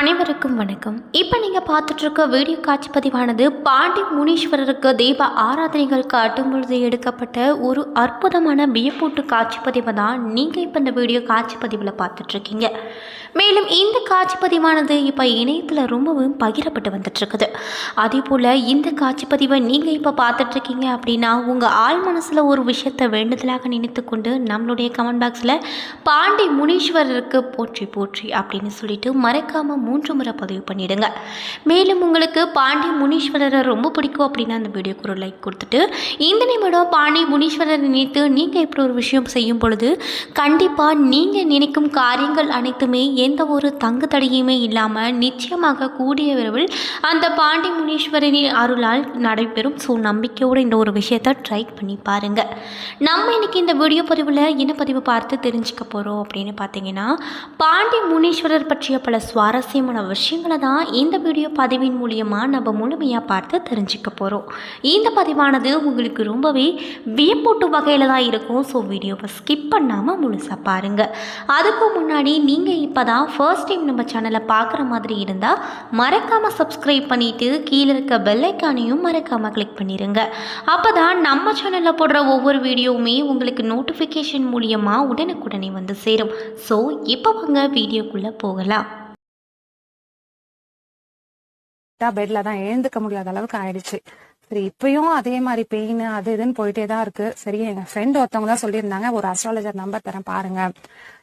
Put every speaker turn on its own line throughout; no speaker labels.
அனைவருக்கும் வணக்கம். இப்போ நீங்கள் பார்த்துட்ருக்க வீடியோ காட்சி பதிவானது பாண்டி முனீஸ்வரருக்கு தெய்வ ஆராதனைகள் காட்டும் பொழுது எடுக்கப்பட்ட ஒரு அற்புதமான வியப்பூட்டு காட்சி பதிவை தான் நீங்கள் இப்போ இந்த வீடியோ காட்சி பதிவில் பார்த்துட்ருக்கீங்க மேலும் இந்த காட்சி பதிவானது இப்போ இணையத்தில் ரொம்பவும் பகிரப்பட்டு வந்துட்டுருக்குது. அதே போல் இந்த காட்சி பதிவை நீங்கள் இப்போ பார்த்துட்ருக்கீங்க அப்படின்னா உங்கள் ஆள் மனசில் ஒரு விஷயத்தை வேண்டுதலாக நினைத்து கொண்டு நம்மளுடைய கமெண்ட் பாக்ஸில் பாண்டி முனீஸ்வரருக்கு போற்றி போற்றி அப்படின்னு சொல்லிட்டு மறக்காமல் மூன்று முறை பதிவு பண்ணிவிடுங்க மேலும் உங்களுக்கு பாண்டி முனீஸ்வரரை ரொம்ப பிடிக்கும் அப்படின்னா அந்த வீடியோக்கு ஒரு லைக் கொடுத்துட்டு இந்த நிமிடம் பாண்டி முனீஸ்வரரை நினைத்து நீங்கள் இப்படி ஒரு விஷயம் செய்யும் பொழுது கண்டிப்பாக நீங்கள் நினைக்கும் காரியங்கள் அனைத்துமே எந்த ஒரு தங்கு தடையுமே இல்லாமல் நிச்சயமாக கூடிய விரைவில் அந்த பாண்டி முனீஸ்வரனின் அருளால் நடைபெறும். ஸோ நம்பிக்கையோடு இந்த ஒரு விஷயத்தை ட்ரை பண்ணி பாருங்கள் நம்ம இன்றைக்கி இந்த வீடியோ பதிவில் என்ன பதிவு பார்த்து தெரிஞ்சுக்க போகிறோம் அப்படின்னு பார்த்தீங்கன்னா பாண்டி முனீஸ்வரர் பற்றிய பல சுவாரஸ்யமான விஷயங்களை தான் இந்த வீடியோ பதிவின் மூலியமாக நம்ம முழுமையாக பார்த்து தெரிஞ்சுக்க போகிறோம் இந்த பதிவானது உங்களுக்கு ரொம்பவே வியப்பூட்டு வகையில் தான் இருக்கும். ஸோ வீடியோவை ஸ்கிப் பண்ணாமல் முழுசாக பாருங்கள் அதுக்கு முன்னாடி நீங்கள் இப்போ தான் ஃபர்ஸ்ட் டைம் நம்ம சேனலை பார்க்குற மாதிரி இருந்தால் மறக்காமல் சப்ஸ்கிரைப் பண்ணிவிட்டு கீழே இருக்க பெல்லைக்கானையும் மறக்காமல் கிளிக் பண்ணிடுங்க அப்போ தான் நம்ம சேனலில் போடுற ஒவ்வொரு வீடியோவுமே உங்களுக்கு நோட்டிஃபிகேஷன் மூலியமாக உடனுக்குடனே வந்து சேரும். ஸோ இப்போ வாங்க வீடியோக்குள்ளே போகலாம்.
பெட்ல தான் எழுந்துக்க முடியாத அளவுக்கு ஆயிடுச்சு. சரி இப்பயும் அதே மாதிரி பெயின் அது இதுன்னு போயிட்டே தான் இருக்கு. சரி எங்க ஃப்ரெண்ட் ஒருத்தவங்க தான் சொல்லியிருந்தாங்க ஒரு அஸ்ட்ராலஜர் நம்பர் தரேன் பாருங்க.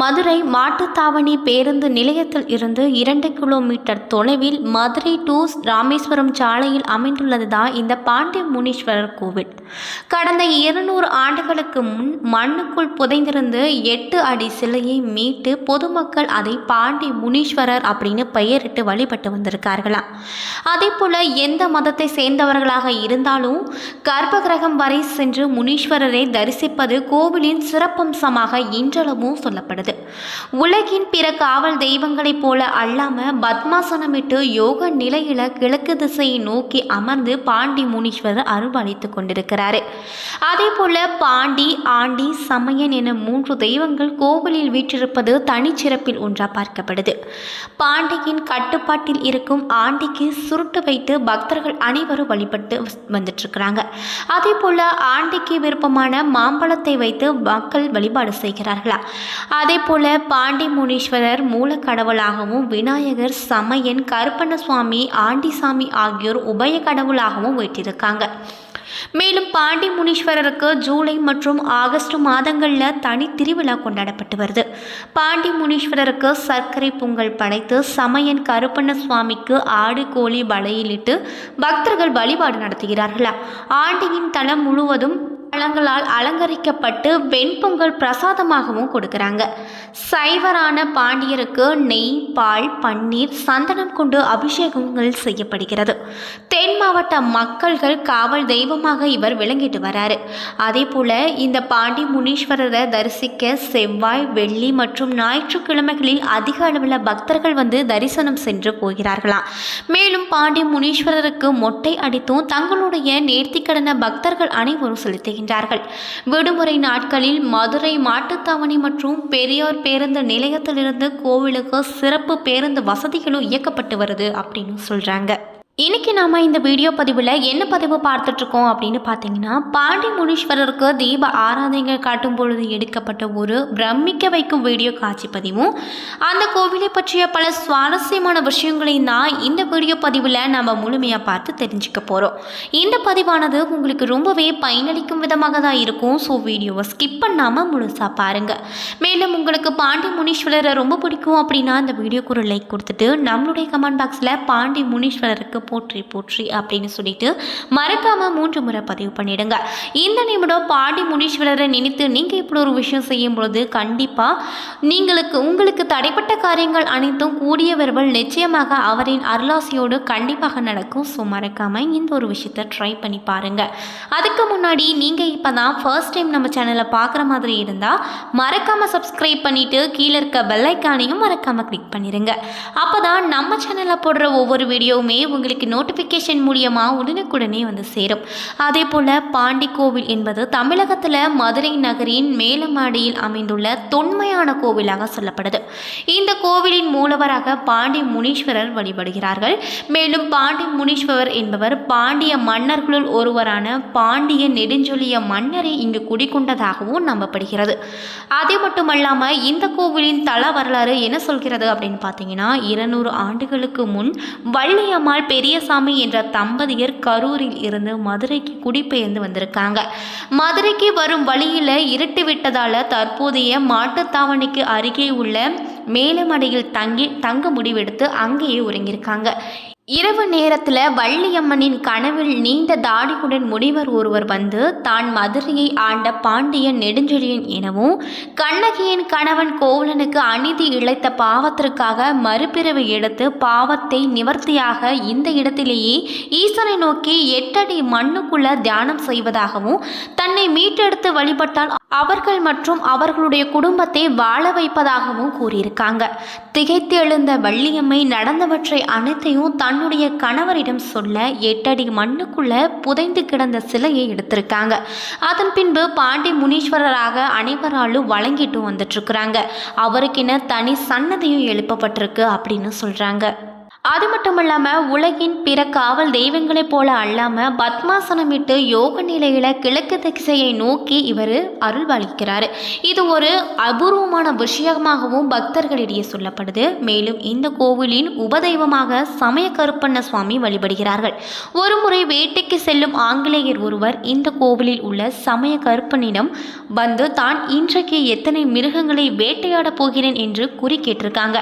மதுரை மாட்டுத்தாவணி பேருந்து நிலையத்தில் இருந்து இரண்டு கிலோமீட்டர் தொலைவில் மதுரை டு ராமேஸ்வரம் சாலையில் அமைந்துள்ளது தான் இந்த பாண்டிய முனீஸ்வரர் கோவில். கடந்த இருநூறு ஆண்டுகளுக்கு முன் மண்ணுக்குள் புதைந்திருந்து எட்டு அடி சிலையை மீட்டு பொதுமக்கள் அதை பாண்டி முனீஸ்வரர் அப்படின்னு பெயரிட்டு வழிபட்டு வந்திருக்கார்களாம். அதே போல எந்த மதத்தை சேர்ந்தவர்களாக இருந்தாலும் கர்ப்பகிரகம் வரை சென்று முனீஸ்வரரை தரிசிப்பது கோவிலின் சிறப்பம்சமாக இன்றளவும் சொல்லப்படுது. உலகின் பிற காவல் தெய்வங்களைப் போல அல்லாம பத்மாசனமிட்டு யோக நிலையில கிழக்கு திசையை நோக்கி அமர்ந்து பாண்டி முனீஸ்வரர் அருள்பாலித்து கொண்டிருக்கிறாரு. அதே போல பாண்டி ஆண்டி சமயன் என மூன்று தெய்வங்கள் கோவிலில் வீற்றிருப்பது தனிச்சிறப்பில் ஒன்றா பார்க்கப்படுது. பாண்டியின் கட்டுப்பாட்டில் இருக்கும் ஆண்டிக்கு சுருட்டு வைத்து பக்தர்கள் அனைவரும் வழிபட்டு வந்துட்டு இருக்கிறாங்க அதே போல ஆண்டிக்கு விருப்பமான மாம்பழத்தை வைத்து மக்கள் வழிபாடு செய்கிறார்களா? அதே போல பாண்டி முனீஸ்வரர் மூலக்கடவுளாகவும் விநாயகர் சமயன் கருப்பண சுவாமி ஆண்டிசாமி ஆகியோர் உபய கடவுளாகவும் வைத்திருக்காங்க மேலும் பாண்டி முனீஸ்வரருக்கு ஜூலை மற்றும் ஆகஸ்ட் மாதங்களில் தனி திருவிழா கொண்டாடப்பட்டு வருது. பாண்டி முனீஸ்வரருக்கு சர்க்கரை பொங்கல் படைத்து சமயன் கருப்பண்ண சுவாமிக்கு ஆடு கோழி பலையிலிட்டு பக்தர்கள் வழிபாடு நடத்துகிறார்களா? ஆண்டியின் தலம் முழுவதும் பழங்களால் அலங்கரிக்கப்பட்டு வெண்பொங்கல் பிரசாதமாகவும் கொடுக்குறாங்க. சைவரான பாண்டியருக்கு நெய் பால் பன்னீர் சந்தனம் கொண்டு அபிஷேகங்கள் செய்யப்படுகிறது. தென் மாவட்ட மக்கள்கள் காவல் தெய்வமாக இவர் விளங்கிட்டு வராரு. அதே போல இந்த பாண்டி முனீஸ்வரரை தரிசிக்க செவ்வாய் வெள்ளி மற்றும் ஞாயிற்றுக்கிழமைகளில் அதிக அளவில் பக்தர்கள் வந்து தரிசனம் சென்று போகிறார்களாம். மேலும் பாண்டி முனீஸ்வரருக்கு மொட்டை அடித்தும் தங்களுடைய நேர்த்திக்கடன பக்தர்கள் அனைவரும் செலுத்துகின்றனர். வருகின்றார்கள். விடுமுறை நாட்களில் மதுரை மாட்டுத்தாவணி மற்றும் பெரியார் பேருந்து நிலையத்திலிருந்து கோவிலுக்கு சிறப்பு பேருந்து வசதிகளும் இயக்கப்பட்டு வருது அப்படின்னு சொல்கிறாங்க இன்னைக்கு நாம இந்த வீடியோ பதிவில் என்ன பதிவு பார்த்துட்ருக்கோம் அப்படின்னு பார்த்தீங்கன்னா பாண்டி முனீஸ்வரருக்கு தீப ஆராதனைகள் காட்டும் பொழுது எடுக்கப்பட்ட ஒரு பிரமிக்க வைக்கும் வீடியோ காட்சி பதிவும். அந்த கோவிலை பற்றிய பல சுவாரஸ்யமான விஷயங்களையும் தான் இந்த வீடியோ பதிவில் நம்ம முழுமையாக பார்த்து தெரிஞ்சுக்க போகிறோம் இந்த பதிவானது உங்களுக்கு ரொம்பவே பயனளிக்கும் விதமாக தான் இருக்கும். ஸோ வீடியோவை ஸ்கிப் பண்ணாமல் முழுசாக பாருங்கள் மேலும் உங்களுக்கு பாண்டி முனீஸ்வரரை ரொம்ப பிடிக்கும் அப்படின்னா இந்த வீடியோக்கு ஒரு லைக் கொடுத்துட்டு நம்மளுடைய கமெண்ட் பாக்ஸில் பாண்டி முனீஸ்வரருக்கு போற்றி போற்றி அப்படின்னு சொல்லிட்டு மறக்காம மூன்று முறை பதிவு பண்ணிடுங்க. இந்த நிமிடம் பாண்டி முனீஸ்வரரை நினைத்து நீங்கள் இப்படி ஒரு விஷயம் செய்யும் பொழுது கண்டிப்பாக நீங்களுக்கு உங்களுக்கு தடைப்பட்ட காரியங்கள் அனைத்தும் கூடிய விரைவில் நிச்சயமாக அவரின் அருளாசியோடு கண்டிப்பாக நடக்கும். ஸோ மறக்காமல் இந்த ஒரு விஷயத்தை ட்ரை பண்ணி பாருங்கள் அதுக்கு முன்னாடி நீங்கள் இப்போ தான் ஃபர்ஸ்ட் டைம் நம்ம சேனலை பார்க்குற மாதிரி இருந்தால் மறக்காமல் சப்ஸ்கிரைப் பண்ணிவிட்டு கீழே இருக்க பெல்லைக்கானையும் மறக்காமல் கிளிக் பண்ணிடுங்க அப்போ தான் நம்ம சேனலில் போடுற ஒவ்வொரு வீடியோவுமே உங்களுக்கு நோட்டிஃபிகேஷன் மூலியமாக உடனுக்குடனே வந்து சேரும். அதே போல் பாண்டி கோவில் என்பது தமிழகத்தில் மதுரை நகரின் மேலமாடியில் அமைந்துள்ள தொன்மையான கோவிலாக சொல்லப்படுது. இந்த கோவிலின் மூலவராக பாண்டி முனீஸ்வரர் வழிபடுகிறார்கள். மேலும் பாண்டி முனீஸ்வரர் என்பவர் பாண்டிய மன்னர்களுள் ஒருவரான பாண்டிய நெடுஞ்சொலிய மன்னரை இங்கு குடிகொண்டதாகவும் நம்பப்படுகிறது. அது மட்டுமல்லாமல் இந்த கோவிலின் தல வரலாறு என்ன சொல்கிறது அப்படின்னு பார்த்தீங்கன்னா இருநூறு ஆண்டுகளுக்கு முன் வள்ளியம்மாள் பெரியசாமி என்ற தம்பதியர் கரூரில் இருந்து மதுரைக்கு குடிபெயர்ந்து வந்திருக்காங்க. மதுரைக்கு வரும் வழியில் இருட்டு விட்டதால தற்போதைய மாட்டுத்தாவணிக்கு அருகே உள்ள மேலமடையில் தங்கி தங்க முடிவெடுத்து அங்கேயே உறங்கியிருக்காங்க இரவு நேரத்தில் வள்ளியம்மனின் கனவில் நீண்ட தாடியுடன் முனிவர் ஒருவர் வந்து தான் மதுரையை ஆண்ட பாண்டியன் நெடுஞ்செழியன் எனவும் கண்ணகியின் கணவன் கோவலனுக்கு அநீதி இழைத்த பாவத்திற்காக மறுபிறவி எடுத்து பாவத்தை நிவர்த்தியாக இந்த இடத்திலேயே ஈசனை நோக்கி எட்டடி மண்ணுக்குள்ள தியானம் செய்வதாகவும் தன்னை மீட்டெடுத்து வழிபட்டால் அவர்கள் மற்றும் அவர்களுடைய குடும்பத்தை வாழ வைப்பதாகவும் கூறியிருக்காங்க. திகைத்து எழுந்த வள்ளியம்மை நடந்தவற்றை அனைத்தையும் தன்னுடைய கணவரிடம் சொல்ல எட்டடி மண்ணுக்குள்ள புதைந்து கிடந்த சிலையை எடுத்திருக்காங்க. அதன் பின்பு பாண்டி முனீஸ்வரராக அனைவராலும் வழங்கிட்டு வந்துட்டு இருக்கிறாங்க அவருக்கென தனி சன்னதியும் எழுப்பப்பட்டிருக்கு அப்படின்னு சொல்றாங்க. அது மட்டும் இல்லாமல் உலகின் பிற காவல் தெய்வங்களைப் போல அல்லாமல் பத்மாசனமிட்டு யோக நிலையில் கிழக்கு திசையை நோக்கி இவர் அருள்வளிக்கிறார். இது ஒரு அபூர்வமான விஷயமாகவும் பக்தர்களிடையே சொல்லப்படுது. மேலும் இந்த கோவிலின் உபதெய்வமாக சமய கருப்பண்ண சுவாமி வழிபடுகிறார்கள் ஒருமுறை வேட்டைக்கு செல்லும் ஆங்கிலேயர் ஒருவர் இந்த கோவிலில் உள்ள சமய கருப்பனிடம் வந்து தான் இன்றைக்கு எத்தனை மிருகங்களை வேட்டையாடப் போகிறேன்? என்று குறி கேட்டிருக்காங்க.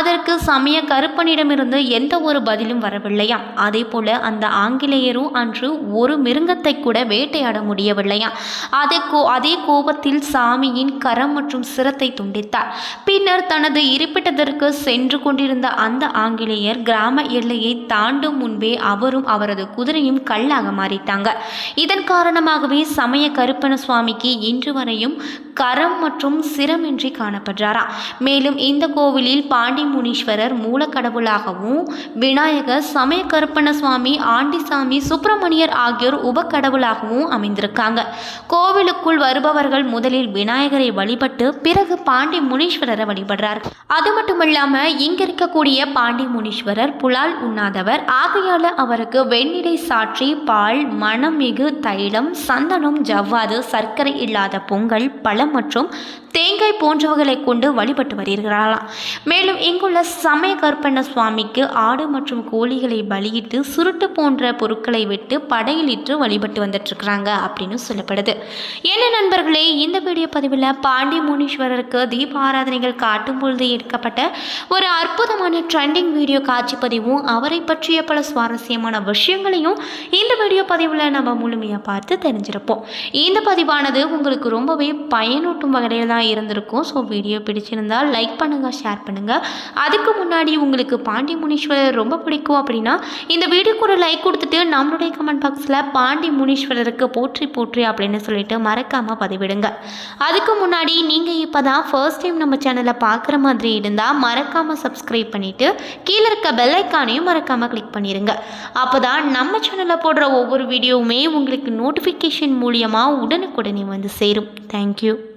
அதற்கு சமய கருப்பனிடமிருந்து எந்த ஒரு பதிலும் வரவில்லையாம். அதே போல அந்த ஆங்கிலேயரும் அன்று ஒரு மிருங்கத்தை கூட வேட்டையாட முடியவில்லையாம். அதே கோ அதே கோபத்தில் சாமியின் கரம் மற்றும் சிரத்தை துண்டித்தார். பின்னர் தனது இருப்பிடத்திற்கு சென்று கொண்டிருந்த அந்த ஆங்கிலேயர் கிராம எல்லையை தாண்டும் முன்பே அவரும் அவரது குதிரையும் கல்லாக மாறிட்டாங்க. இதன் காரணமாகவே சமய கருப்பண சுவாமிக்கு இன்று வரையும் கரம் மற்றும் சிரமின்றி காணப்படுறாராம் மேலும் இந்த கோவிலில் பாண்டி முனீஸ்வரர் மூலக்கடவுளாகவும் விநாயகர் சமய கருப்பண்ண சுவாமி ஆண்டிசாமி சுப்பிரமணியர் ஆகியோர் உபக்கடவுளாகவும் அமைந்திருக்காங்க. கோவிலுக்குள் வருபவர்கள் முதலில் விநாயகரை வழிபட்டு பிறகு பாண்டி முனீஸ்வரரை வழிபடுறார். அது மட்டும் இல்லாமல் இங்க இருக்கக்கூடிய பாண்டி முனீஸ்வரர் புலால் உண்ணாதவர் ஆகையால அவருக்கு வெண்ணிடை சாற்றி பால் மணமிகு தைலம் சந்தனம் ஜவ்வாது சர்க்கரை இல்லாத பொங்கல் பல பழம் மற்றும் தேங்காய் போன்றவைகளை கொண்டு வழிபட்டு வருகிறாராம் மேலும் இங்குள்ள சமய கற்பண்ண சுவாமிக்கு ஆடு மற்றும் கோழிகளை பலியிட்டு சுருட்டு போன்ற பொருட்களை விட்டு படையிலிட்டு வழிபட்டு வந்துட்டுருக்குறாங்க அப்படின்னு சொல்லப்படுது. என்ன நண்பர்களே இந்த வீடியோ பதிவில் பாண்டி முனீஸ்வரருக்கு தீப ஆராதனைகள் காட்டும் பொழுது எடுக்கப்பட்ட ஒரு அற்புதமான ட்ரெண்டிங் வீடியோ காட்சி பதிவும் அவரை பற்றிய பல சுவாரஸ்யமான விஷயங்களையும் இந்த வீடியோ பதிவில் நம்ம முழுமையாக பார்த்து தெரிஞ்சிருப்போம். இந்த பதிவானது உங்களுக்கு ரொம்பவே பயனூட்டும் வகையில் தான் இருந்திருக்கும். ஸோ வீடியோ பிடிச்சிருந்தால் லைக் பண்ணுங்கள் ஷேர் பண்ணுங்கள் அதுக்கு முன்னாடி உங்களுக்கு பாண்டி முனீஸ்வரர் ரொம்ப பிடிக்கும் அப்படின்னா இந்த வீடியோக்கு ஒரு லைக் கொடுத்துட்டு நம்மளுடைய கமெண்ட் பாக்ஸில் பாண்டி முனீஸ்வரருக்கு போற்றி போற்றி அப்படின்னு சொல்லிட்டு மறக்காமல் பதிவிடுங்க. அதுக்கு முன்னாடி நீங்கள் இப்போ தான் ஃபர்ஸ்ட் டைம் நம்ம சேனலை பார்க்குற மாதிரி இருந்தால் மறக்காமல் சப்ஸ்கிரைப் பண்ணிவிட்டு கீழே இருக்க பெல்லைக்கானையும் மறக்காமல் கிளிக் பண்ணிடுங்க அப்போ தான் நம்ம சேனலில் போடுற ஒவ்வொரு வீடியோவுமே உங்களுக்கு நோட்டிஃபிகேஷன் மூலியமாக உடனுக்குடனே வந்து சேரும். thank you.